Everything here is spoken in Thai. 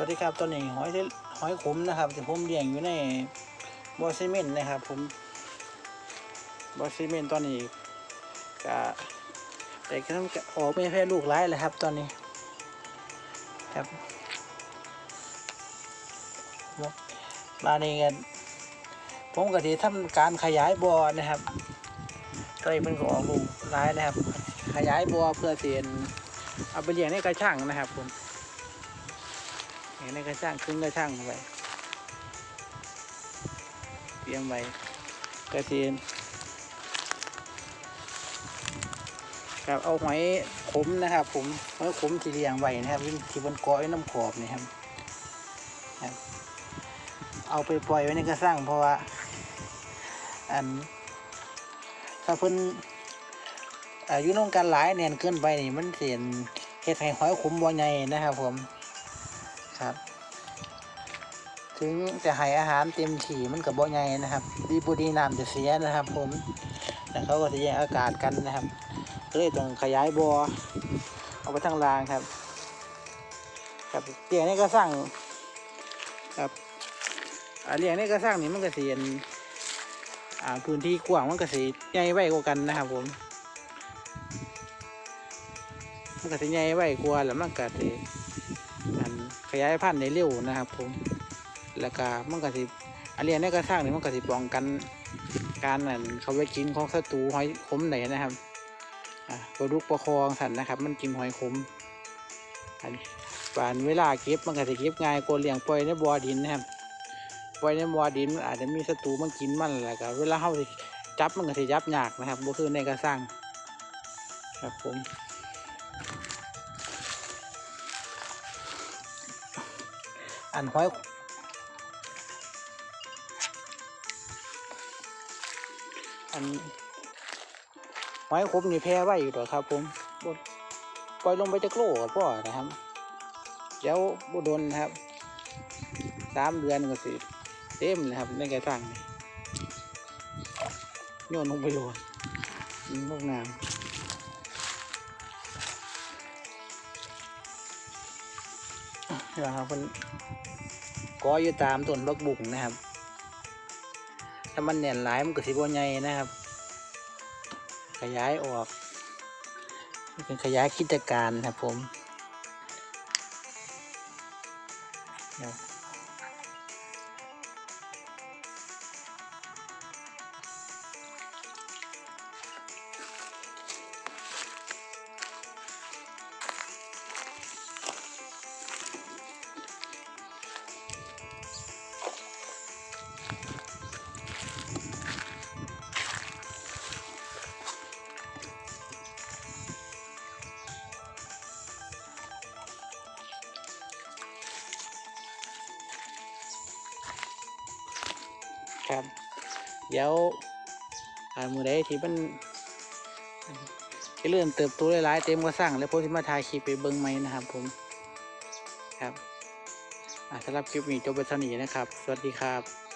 วัสดีครับตอนนี้หอยหอยขมนะครับที่ผมเลี้ยงอยู่ในบ่อซีเมนต์นะครับ ผมบ่อซีเมนต์ตอนนี้ก็แต่ก็ต้องออกไม่แพ้ลูกร้ายเลยครับ ตอนนี้ครับมาในกันผมก็ที่ทำการขยายบ่อนะครับตอนนี้มันก็ออกลูกร้ายนะครับ ขยายบ่อเพื่อเสียนเอาไปเลี้ยงในกระชังนะครับผม เห็นในกระช่างครึ่งกระช่างไว้เตรียมไว้กระเทียมครับเอาหอยขมนะครับ ผมหอยขมที่เลี้ยงไว้นะครับที่บนกาะไว้น้ำขอบนี่ครับเอาไปปล่อยไว้ในกระช่างเพราะว่าอันถ้าเพิ่นอายุน้องกันหลายแน่นเกินไปนี่มันเสียนเฮ็ดให้หอยขมบ่ใหญ่นะครับผม ครับ ถึงจะให้อาหารเต็มที่มันกับบ่ใหญ่นะครับ ดีบุดีน้ำจะเสียนะครับ ผมแต่เขาก็จะแย่งอากาศกันนะครับก็เลยต้องขยายบ่อเอาไปทางรางครับครับเลี้ยงนี่ก็สร้างครับอ่าเลี้ยงนี่ก็สร้างนี่มันก็เสียนอ่าพื้นที่กว้างมันก็สีใหญ่ไว้กว่ากันนะครับ ผมมันก็สีใหญ่ไว้กว่าแล้วมันก็สีอัน ขยายพันธุ์ได้เร็วนะครับผมแล้วก็มันก็สิอันเรียนในกระสร้างนี่มันก็สิป้องกันการนั่นเขาไปกินของศัตรูหอยขมไหนนะครับอ่าปลาดุกปลาคองสันนะครับ มันกินหอยขมอันปานเวลาเก็บมันก็สิเก็บง่ายกว่าเลี้ยงปล่อยในบ่อดินนะครับปล่อยในบ่อดินมันอาจจะมีศัตรูมันกินมันแหละครับเวลาเข้าจับมันก็สิจับยากนะครับบ่คือในกระสร้างครับผม อันหอยอันหอยคมนี่แพ้ไว้อยู่ตัวครับ ผมบปล่อยลงไปจะโกรกับพ่อนะครับเดี๋ยวบุดนนะครับสามเดือนก็สิเต็มนะครับในกระถางนี่โยนลงไปโลดลูกน้ำ นะครับเพิ่นก็อยู่ตามต้นบักบุกนะครับ ถ้ามันแน่นหลายมันก็สิบ่ใหญ่นะครับ ขยายออกเป็นขยายกิจการครับผมเดี๋ยว ครับ เดี๋ยวอ่ามือใดที่มันจะเริ่มเติบโตหลายๆเต็มก็สร้าง แล้วพวกที่มาถ่ายคลิปไปเบิ้งไหมนะครับ ผมครับสำหรับคลิปนี้จบไปเท่านี้นะครับ สวัสดีครับ